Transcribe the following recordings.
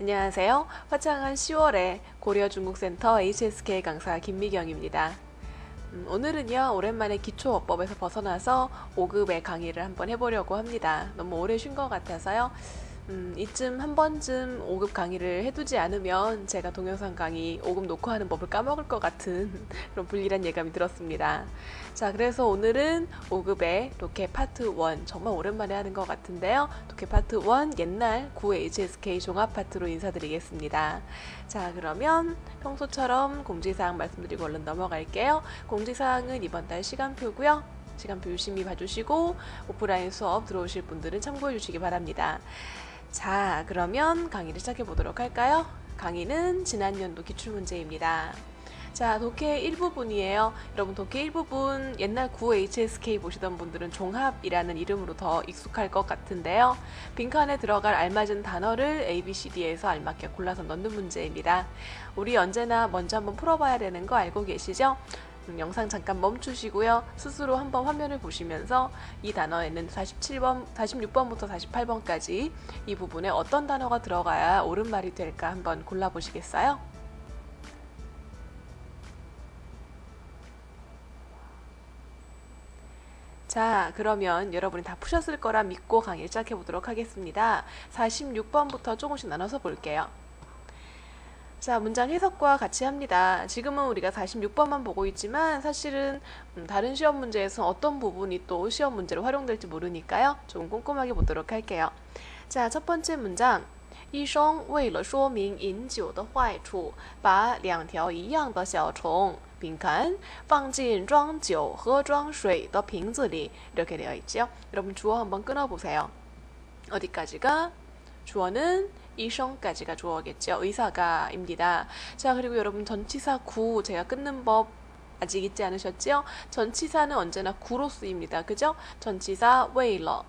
안녕하세요. 화창한 10월에 고려 중국센터 HSK 강사 김미경입니다. 음, 오늘은요, 오랜만에 기초어법에서 벗어나서 5급의 강의를 한번 해보려고 합니다. 너무 오래 쉰 것 같아서요. 음, 이쯤 한 번쯤 5급 강의를 해두지 않으면 제가 동영상 강의 5급 놓고 하는 법을 까먹을 것 같은 그런 불길한 예감이 들었습니다. 자, 그래서 오늘은 5급의 로켓 파트 1 정말 오랜만에 하는 것 같은데요. 로켓 파트 1 옛날 9 HSK 종합 파트로 인사드리겠습니다. 자, 그러면 평소처럼 공지사항 말씀드리고 얼른 넘어갈게요. 공지사항은 이번 달 시간표고요. 시간표 유심히 봐주시고 오프라인 수업 들어오실 분들은 참고해 주시기 바랍니다. 자, 그러면 강의를 시작해 보도록 할까요? 강의는 지난 연도 기출문제입니다. 자, 독해 1부분이에요. 여러분, 독해 1부분 옛날 9 HSK 보시던 분들은 종합이라는 이름으로 더 익숙할 것 같은데요. 빈칸에 들어갈 알맞은 단어를 ABCD에서 알맞게 골라서 넣는 문제입니다. 우리 언제나 먼저 한번 풀어봐야 되는 거 알고 계시죠? 음, 영상 잠깐 멈추시고요. 스스로 한번 화면을 보시면서 이 단어에는 47번, 46번부터 48번까지 이 부분에 어떤 단어가 들어가야 옳은 말이 될까 한번 골라보시겠어요? 자, 그러면 여러분이 다 푸셨을 거라 믿고 강의 시작해 보도록 하겠습니다. 46번부터 조금씩 나눠서 볼게요. 자, 문장 해석과 같이 합니다. 지금은 우리가 46번만 보고 있지만 사실은 음, 다른 시험 문제에서 어떤 부분이 또 시험 문제로 활용될지 모르니까요. 조금 꼼꼼하게 보도록 할게요. 자, 첫 번째 문장. 医生为了说明饮酒的坏处，把两条一样的小虫饼干放进装酒和装水的瓶子里 이렇게 되어 있죠. 여러분 주어 한번 끊어보세요. 어디까지가? 주어는 이성까지가 주어겠죠. 의사가입니다. 자, 그리고 여러분 전치사 구 제가 끊는 법 아직 잊지 않으셨죠? 전치사는 언제나 구로 쓰입니다. 그죠? 전치사 웨일러.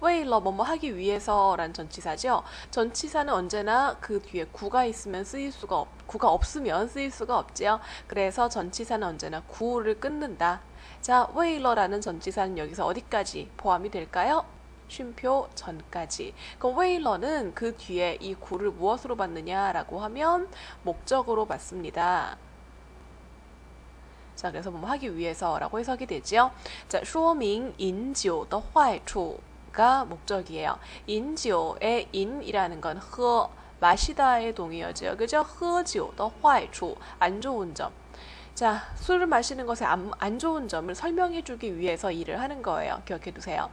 웨일러 뭐뭐 하기 위해서란 전치사죠. 전치사는 언제나 그 뒤에 구가 있으면 쓰일 수가 없, 구가 없으면 쓰일 수가 없지요. 그래서 전치사는 언제나 구를 끊는다. 자, 웨일러라는 전치사는 여기서 어디까지 포함이 될까요? 쉼표 전까지. 그럼 웨일러는 그 뒤에 이 구를 무엇으로 받느냐라고 하면 목적으로 받습니다. 자, 그래서 뭐 하기 위해서라고 해석이 되죠. 자, 说明饮酒的坏处가 목적이에요. 인지오의 인이라는 건 허, 마시다의 동의어죠. 그죠? 喝酒的坏处안 좋은 점. 자, 술을 마시는 것의 안, 안, 좋은 점을 설명해 주기 위해서 일을 하는 거예요. 기억해 두세요.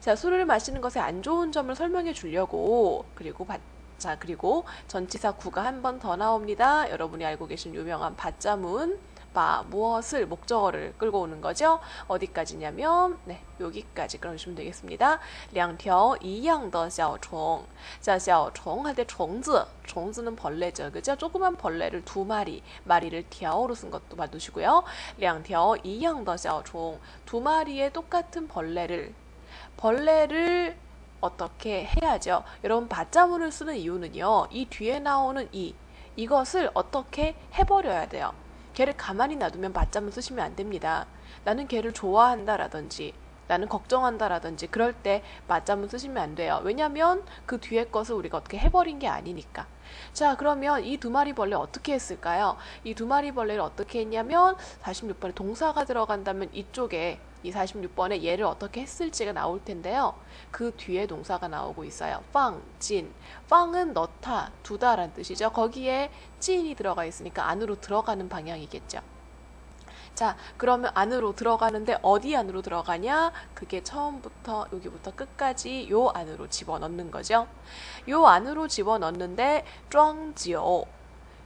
자, 술을 마시는 것의 안 좋은 점을 설명해 주려고 그리고 바, 자, 그리고 전치사 구가 한 번 더 나옵니다. 여러분이 알고 계신 유명한 받자문 바 무엇을 목적어를 끌고 오는 거죠. 어디까지냐면 네 여기까지 그러시면 되겠습니다. 两条一样的小虫. 자, 小虫할 때虫子, 虫子는 벌레죠. 그죠? 조그만 벌레를 두 마리, 마리를 条로 쓴 것도 봐두시고요. 两条一样的小虫, 두 마리의 똑같은 벌레를 벌레를 어떻게 해야죠? 여러분 받자문을 쓰는 이유는요. 이 뒤에 나오는 이 이것을 어떻게 해버려야 돼요. 걔를 가만히 놔두면 맞자문 쓰시면 안 됩니다. 나는 걔를 좋아한다라든지 나는 걱정한다라든지 그럴 때 맞자문 쓰시면 안 돼요. 왜냐하면 그 뒤에 것을 우리가 어떻게 해버린 게 아니니까. 자 그러면 이 두 마리 벌레 어떻게 했을까요? 이 두 마리 벌레를 어떻게 했냐면 46번에 동사가 들어간다면 이쪽에 이 46번에 얘를 어떻게 했을지가 나올 텐데요. 그 뒤에 동사가 나오고 있어요. 빵, 찐. 빵은 넣다, 두다라는 뜻이죠. 거기에 찐이 들어가 있으니까 안으로 들어가는 방향이겠죠. 자, 그러면 안으로 들어가는데 어디 안으로 들어가냐? 그게 처음부터 여기부터 끝까지 요 안으로 집어넣는 거죠. 요 안으로 집어넣는데 庄지오.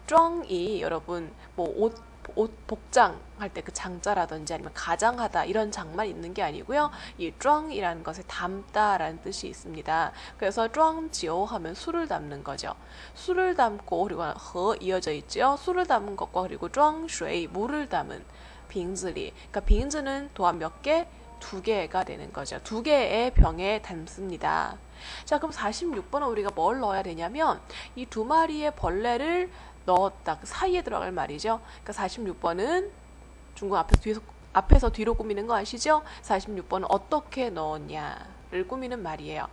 庄이 여러분 뭐옷 옷 복장 할 때 그 장자라든지 아니면 가장하다 이런 장만 있는 게 아니고요. 이 쫑이라는 것에 담다라는 뜻이 있습니다. 그래서 쫑지오 하면 술을 담는 거죠. 술을 담고 그리고 허 이어져 있죠. 술을 담은 것과 그리고 쫑쇠 물을 담은 빙즈리. 그러니까 빙즈는 또한 몇 개? 두 개가 되는 거죠. 두 개의 병에 담습니다. 자, 그럼 46번은 우리가 뭘 넣어야 되냐면 이 두 마리의 벌레를 넣었다. 그 사이에 들어갈 말이죠. 그러니까 46번은 중국 앞에서 뒤에서 앞에서 뒤로 꾸미는 거 아시죠? 46번은 어떻게 넣었냐. 를 꾸미는 말이에요.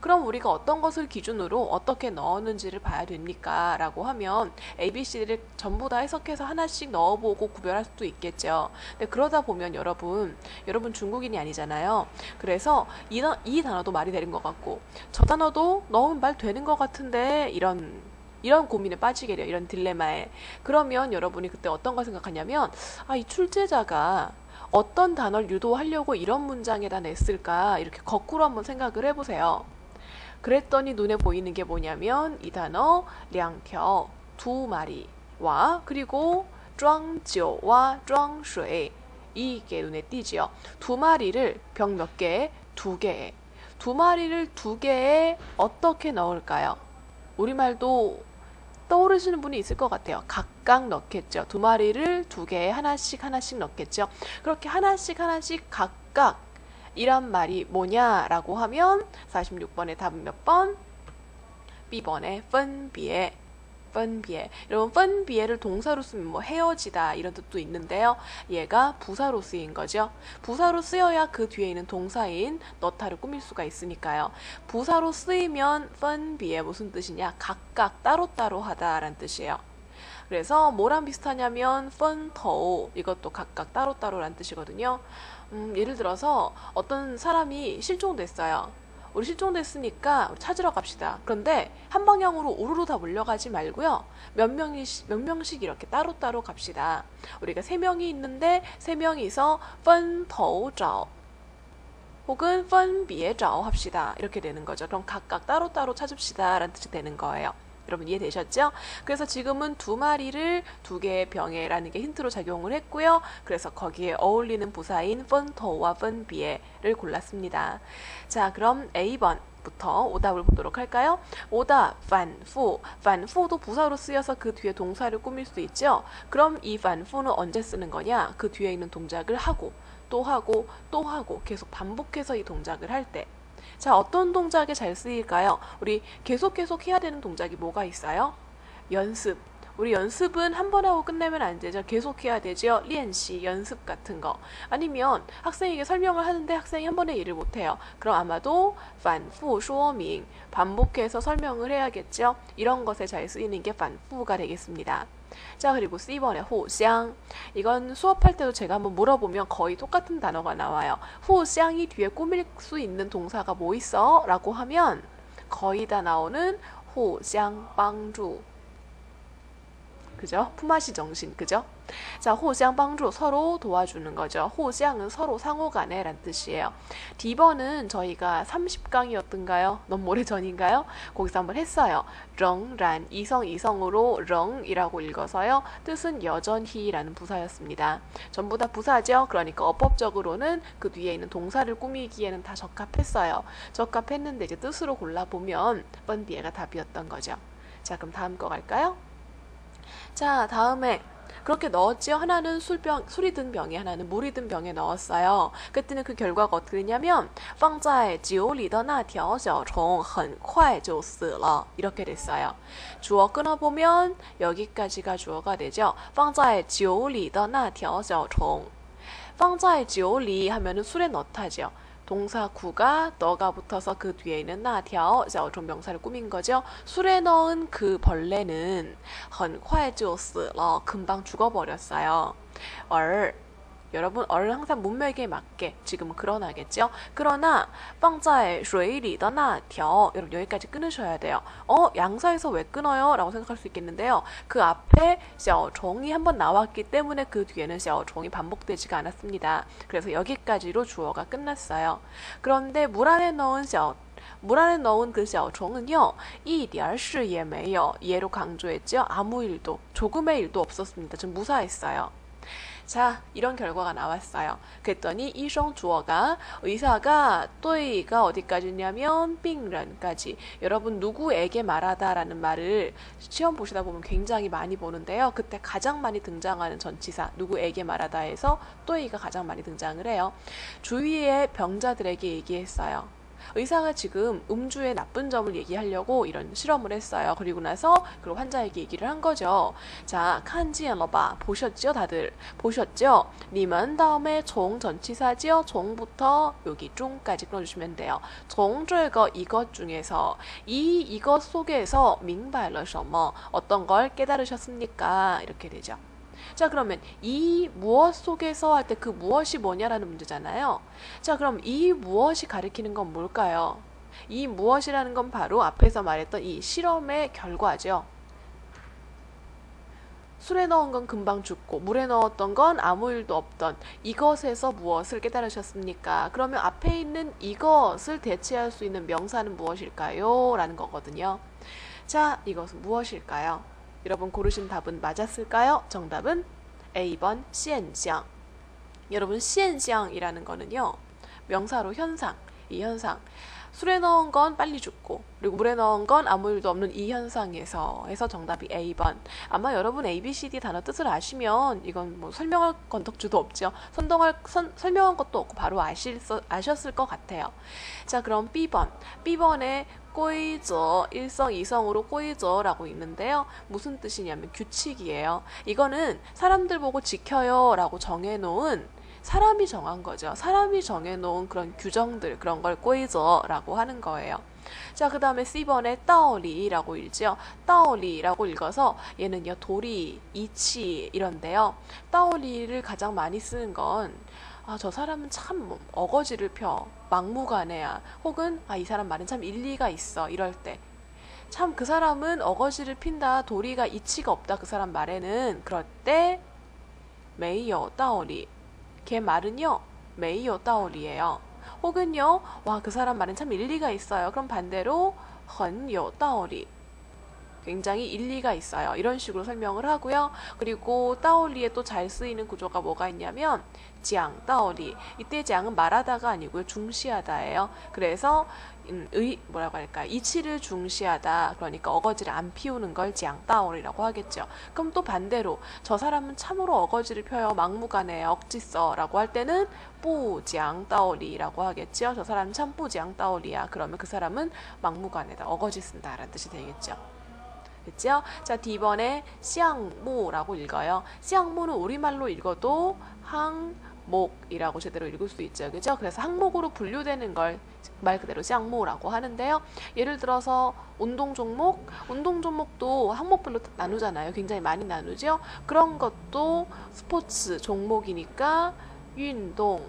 그럼 우리가 어떤 것을 기준으로 어떻게 넣었는지를 봐야 됩니까? 라고 하면 ABC를 전부 다 해석해서 하나씩 넣어보고 구별할 수도 있겠죠. 근데 그러다 보면 여러분, 여러분 중국인이 아니잖아요. 그래서 이, 이 단어도 말이 되는 것 같고, 저 단어도 넣으면 말 되는 것 같은데, 이런 이런 고민에 빠지게 돼요. 이런 딜레마에. 그러면 여러분이 그때 어떤 걸 생각하냐면, 아, 이 출제자가 어떤 단어를 유도하려고 이런 문장에다 냈을까? 이렇게 거꾸로 한번 생각을 해보세요. 그랬더니 눈에 보이는 게 뭐냐면 이 단어 량표 두 마리와 그리고 쫑지와 쫑쇠 이게 눈에 띄지요. 두 마리를 병 몇 개에 두 개에 두 마리를 두 개에 어떻게 넣을까요? 우리말도 떠오르시는 분이 있을 것 같아요. 각각 넣겠죠. 두 마리를 두 개에 하나씩 하나씩 넣겠죠. 그렇게 하나씩 하나씩 각각 이란 말이 뭐냐라고 하면 46번의 답은 몇 번? B번의 分别分别. 여러분 分别를 동사로 쓰면 뭐 헤어지다 이런 뜻도 있는데요. 얘가 부사로 쓰인 거죠. 부사로 쓰여야 그 뒤에 있는 동사인 너타를 꾸밀 수가 있으니까요. 부사로 쓰이면 分别 무슨 뜻이냐? 각각 따로따로 하다라는 뜻이에요. 그래서 뭐랑 비슷하냐면 分头 이것도 각각 따로따로라는 뜻이거든요. 음, 예를 들어서 어떤 사람이 실종됐어요. 우리 실종됐으니까 우리 찾으러 갑시다. 그런데 한 방향으로 우르르 다 몰려가지 말고요. 몇 명이 몇 명씩 이렇게 따로따로 갑시다. 우리가 세 명이 있는데 세 명이서 펀더우자오 혹은 펀비에자오 합시다. 이렇게 되는 거죠. 그럼 각각 따로따로 찾읍시다 라는 뜻이 되는 거예요. 여러분 이해되셨죠? 그래서 지금은 두 마리를 두 개의 병에라는 게 힌트로 작용을 했고요. 그래서 거기에 어울리는 부사인 펀토와 펀비에를 골랐습니다. 자, 그럼 A번 부터 오답을 보도록 할까요? 오답, 반후 반후도 부사로 쓰여서 그 뒤에 동사를 꾸밀 수 있죠? 그럼 이 반후는 언제 쓰는 거냐? 그 뒤에 있는 동작을 하고, 또 하고, 또 하고, 계속 반복해서 이 동작을 할 때. 자, 어떤 동작이 잘 쓰일까요? 우리 계속 계속 해야 되는 동작이 뭐가 있어요? 연습. 우리 연습은 한 번 하고 끝내면 안 되죠. 계속 해야 되죠. 리엔시 연습 같은 거. 아니면 학생에게 설명을 하는데 학생이 한 번에 이해를 못 해요. 그럼 아마도 반푸 쇼밍 반복해서 설명을 해야겠죠. 이런 것에 잘 쓰이는 게 반푸가 되겠습니다. 자 그리고 C번의 호샹 이건 수업할 때도 제가 한번 물어보면 거의 똑같은 단어가 나와요. 호샹이 뒤에 꾸밀 수 있는 동사가 뭐 있어? 라고 하면 거의 다 나오는 호샹 빵주 그죠? 품앗이 정신, 그죠? 자, 호장帮助 서로 도와주는 거죠. 호장은 서로 상호간에 란 뜻이에요. D번은 저희가 30강이었던가요? 너무 오래전인가요? 거기서 한번 했어요. 렁란 이성 이성으로 렁이라고 읽어서요. 뜻은 여전히라는 부사였습니다. 전부 다 부사죠. 그러니까 어법적으로는 그 뒤에 있는 동사를 꾸미기에는 다 적합했어요. 적합했는데 이제 뜻으로 골라보면 번비에가 답이었던 거죠. 자, 그럼 다음 거 갈까요? 자, 다음에 그렇게 넣었지요. 하나는 술병, 술이 든 병에, 하나는 물이 든 병에 넣었어요. 그때는 그 결과가 어떻게 되냐면, 放在酒里的那条小虫很快就死了. 이렇게 됐어요. 주어 끊어보면 여기까지가 주어가 되죠. 放在酒里的那条小虫.放在酒里 하면은 술에 넣다죠. 동사 구가 너가 붙어서 그 뒤에 있는 나条 자종 명사를 꾸민 거죠. 술에 넣은 그 벌레는 헌화해주었어. 금방 죽어버렸어요. 얼 여러분 얼 항상 문맥에 맞게 지금은 그러나겠죠. 그러나 放在水里的那条 여러분 여기까지 끊으셔야 돼요. 어 양사에서 왜 끊어요? 라고 생각할 수 있겠는데요. 그 앞에 小虫이 한번 나왔기 때문에 그 뒤에는 小虫이 반복되지가 않았습니다. 그래서 여기까지로 주어가 끝났어요. 그런데 물 안에 넣은 小물 안에 넣은 그 小虫은요, 一点事也没有 얘로 강조했죠. 아무 일도, 조금의 일도 없었습니다. 좀 무사했어요. 자, 이런 결과가 나왔어요. 그랬더니 이성 주어가 의사가 또이가 어디까지냐면 빙런까지. 여러분 누구에게 말하다라는 말을 시험 보시다 보면 굉장히 많이 보는데요. 그때 가장 많이 등장하는 전치사 누구에게 말하다에서 또이가 가장 많이 등장을 해요. 주위의 병자들에게 얘기했어요. 의사가 지금 음주의 나쁜 점을 얘기하려고 이런 실험을 했어요. 그리고 나서 그 환자에게 얘기를 한 거죠. 자, 칸지엔러바 보셨죠, 다들 보셨죠? 님은 다음에 종 전치사지요. 종부터 여기 중까지 끊어주시면 돼요. 종这个 이것 중에서 이 이것 속에서 明白了什么 어떤 걸 깨달으셨습니까? 이렇게 되죠. 자, 그러면 이 무엇 속에서 할 때 그 무엇이 뭐냐라는 문제잖아요. 자, 그럼 이 무엇이 가리키는 건 뭘까요? 이 무엇이라는 건 바로 앞에서 말했던 이 실험의 결과죠. 술에 넣은 건 금방 죽고 물에 넣었던 건 아무 일도 없던 이것에서 무엇을 깨달으셨습니까? 그러면 앞에 있는 이것을 대체할 수 있는 명사는 무엇일까요? 라는 거거든요. 자, 이것은 무엇일까요? 여러분 고르신 답은 맞았을까요? 정답은 A번 시엔지앙. 여러분 시엔지앙이라는 거는요. 명사로 현상, 이 현상. 술에 넣은 건 빨리 죽고 그리고 물에 넣은 건 아무 일도 없는 이 현상에서 해서 정답이 A번. 아마 여러분 A, B, C, D 단어 뜻을 아시면 이건 뭐 설명할 건덕주도 없죠. 선동할 선, 설명한 것도 없고 바로 아실 아셨을 것 같아요. 자 그럼 B번. B번에 꼬이저 일성 이성으로 꼬이저라고 있는데요. 무슨 뜻이냐면 규칙이에요. 이거는 사람들 보고 지켜요라고 정해놓은 사람이 정한 거죠. 사람이 정해놓은 그런 규정들 그런 걸 꼬이저라고 하는 거예요. 자, 그 다음에 C번에 따오리라고 읽죠. 따오리라고 읽어서 얘는요, 도리, 이치 이런데요. 따오리를 가장 많이 쓰는 건 아, 저 사람은 참 어거지를 펴. 막무가내야. 혹은 아, 이 사람 말은 참 일리가 있어. 이럴 때. 참 그 사람은 어거지를 핀다. 도리가 이치가 없다. 그 사람 말에는 그럴 때 메이어 따오리. 걔 말은요. 메이어 따오리예요. 혹은요. 와, 그 사람 말은 참 일리가 있어요. 그럼 반대로 很有 따오리. 굉장히 일리가 있어요. 이런 식으로 설명을 하고요. 그리고 따오리에 또 잘 쓰이는 구조가 뭐가 있냐면 장, 따오리. 이때 장은 말하다가 아니고요. 중시하다예요. 그래서 음, 의 뭐라고 할까 이치를 중시하다 그러니까 어거지를 안 피우는 걸장 따오리라고 하겠죠. 그럼 또 반대로 저 사람은 참으로 어거지를 펴요 막무가내 억지 써라고 할 때는 뿌장 따오리라고 하겠죠. 저 사람은 참 뿌장 따오리야. 그러면 그 사람은 막무가내다 어거지 쓴다라는 뜻이 되겠죠. 그죠? 자, D번에 쌍무라고 읽어요. 쌍무는 우리말로 읽어도 항목이라고 제대로 읽을 수 있죠. 그죠? 그래서 항목으로 분류되는 걸 말 그대로 쌍무라고 하는데요. 예를 들어서 운동 종목, 운동 종목도 항목별로 나누잖아요. 굉장히 많이 나누죠. 그런 것도 스포츠 종목이니까 운동,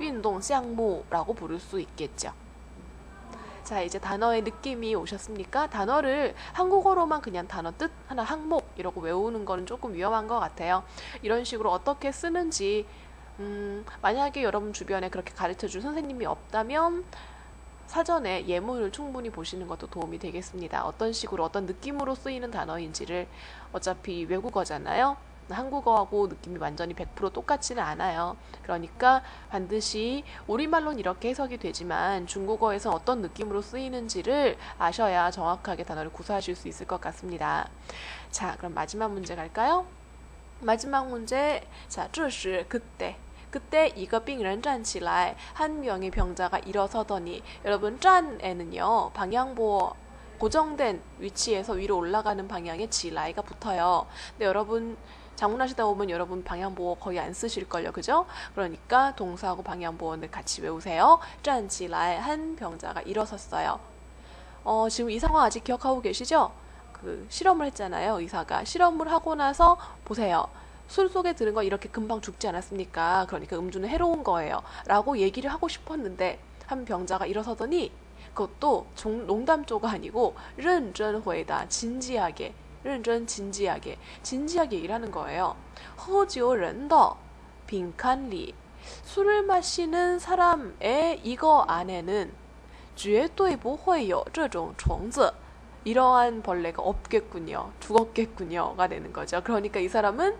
운동 쌍무라고 부를 수 있겠죠. 자, 이제 단어의 느낌이 오셨습니까? 단어를 한국어로만 그냥 단어 뜻 하나 항목 이러고 외우는 거는 조금 위험한 것 같아요. 이런 식으로 어떻게 쓰는지 음, 만약에 여러분 주변에 그렇게 가르쳐 줄 선생님이 없다면 사전에 예문을 충분히 보시는 것도 도움이 되겠습니다. 어떤 식으로 어떤 느낌으로 쓰이는 단어인지를 어차피 외국어잖아요. 한국어하고 느낌이 완전히 100% 똑같지는 않아요. 그러니까 반드시 우리말로는 이렇게 해석이 되지만 중국어에서 어떤 느낌으로 쓰이는지를 아셔야 정확하게 단어를 구사하실 수 있을 것 같습니다. 자, 그럼 마지막 문제 갈까요? 마지막 문제. 자, 这时 그때 그때 이거 빙人 站起来 한 명의 병자가 일어서더니 여러분 짠에는요 방향보 고정된 위치에서 위로 올라가는 방향에 지라이가 붙어요. 근데 여러분 장문하시다 보면 여러분 방향보호 거의 안 쓰실걸요. 그죠? 그러니까 동사하고 방향보호는 같이 외우세요. 짠지라의 한 병자가 일어섰어요. 어, 지금 이 상황 아직 기억하고 계시죠? 그 실험을 했잖아요. 의사가. 실험을 하고 나서 보세요. 술 속에 들은 거 이렇게 금방 죽지 않았습니까? 그러니까 음주는 해로운 거예요. 라고 얘기를 하고 싶었는데 한 병자가 일어서더니 그것도 종, 농담조가 아니고 认真回答 진지하게 认真 진지하게 진지하게 얘기를 하는 거예요. 허지오 렌더 빈칸리 술을 마시는 사람의 이거 안에는 绝对不会有这种虫子 이러한 벌레가 없겠군요. 죽었겠군요가 되는 거죠. 그러니까 이 사람은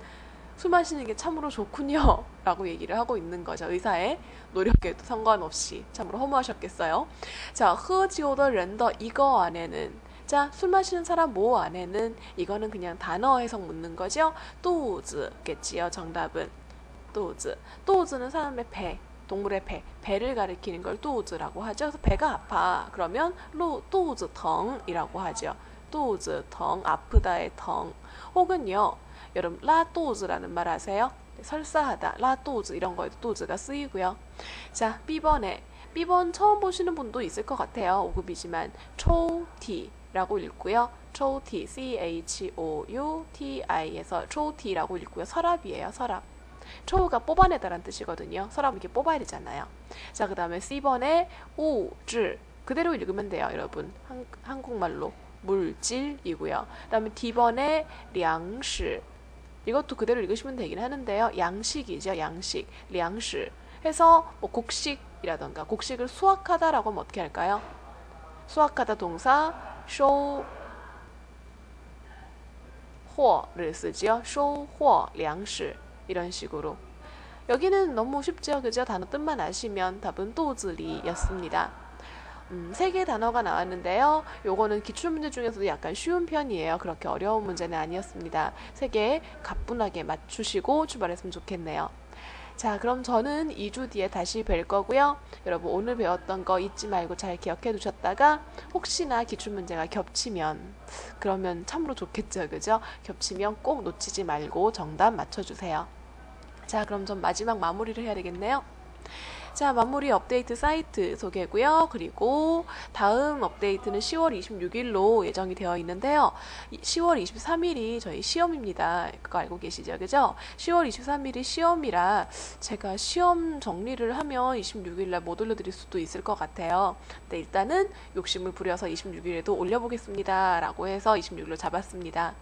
술 마시는 게 참으로 좋군요. 라고 얘기를 하고 있는 거죠. 의사의 노력에도 상관없이 참으로 허무하셨겠어요. 자, 허지오더 렌더 이거 안에는 자, 술 마시는 사람 모 안에는 이거는 그냥 단어 해석 묻는 거죠. 또즈겠지요. 정답은 또즈. 또즈는 사람의 배, 동물의 배, 배를 가리키는 걸 또즈라고 하죠. 그래서 배가 아파. 그러면 로 또즈텅이라고 하죠. 또즈텅 아프다의 텅. 혹은요. 여러분 라또즈라는 말 아세요? 설사하다, 라또즈 이런 거에도 또즈가 쓰이고요. 자, B번에 B번 처음 보시는 분도 있을 것 같아요. 5급이지만 초티 라고 읽고요. 초티, C-H-O-U-T-I에서 초티라고 읽고요. 서랍이에요. 서랍. 초우가 뽑아내다라는 뜻이거든요. 서랍 이렇게 뽑아야 되잖아요. 자, 그 다음에 C번에 우질 그대로 읽으면 돼요, 여러분. 한, 한국말로 물질이고요. 그 다음에 D번에 량시 이것도 그대로 읽으시면 되긴 하는데요. 양식이죠, 양식. 량시 해서 뭐 곡식이라던가 곡식을 수확하다라고 하면 어떻게 할까요? 수확하다 동사 쇼 호를 쓰지요. 쇼호 량시 이런 식으로 여기는 너무 쉽죠. 그죠? 단어 뜻만 아시면 답은 또즈리였습니다. 음, 세 개의 단어가 나왔는데요. 요거는 기출문제 중에서도 약간 쉬운 편이에요. 그렇게 어려운 문제는 아니었습니다. 세 개 가뿐하게 맞추시고 출발했으면 좋겠네요. 자, 그럼 저는 2주 뒤에 다시 뵐 거고요. 여러분 오늘 배웠던 거 잊지 말고 잘 기억해 두셨다가 혹시나 기출 문제가 겹치면 그러면 참으로 좋겠죠. 그죠? 겹치면 꼭 놓치지 말고 정답 맞춰 주세요. 자, 그럼 전 마지막 마무리를 해야 되겠네요. 자, 마무리 업데이트 사이트 소개고요. 그리고 다음 업데이트는 10월 26일로 예정이 되어 있는데요. 10월 23일이 저희 시험입니다. 그거 알고 계시죠? 그죠? 10월 23일이 시험이라 제가 시험 정리를 하면 26일날 못 올려드릴 수도 있을 것 같아요. 근데 일단은 욕심을 부려서 26일에도 올려보겠습니다. 라고 해서 26일로 잡았습니다.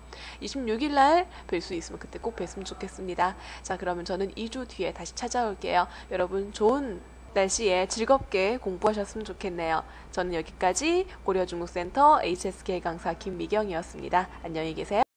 26일날 뵐 수 있으면 그때 꼭 뵀으면 좋겠습니다. 자, 그러면 저는 2주 뒤에 다시 찾아올게요. 여러분 좋은 날씨에 즐겁게 공부하셨으면 좋겠네요. 저는 여기까지 고려중국센터 HSK 강사 김미경이었습니다. 안녕히 계세요.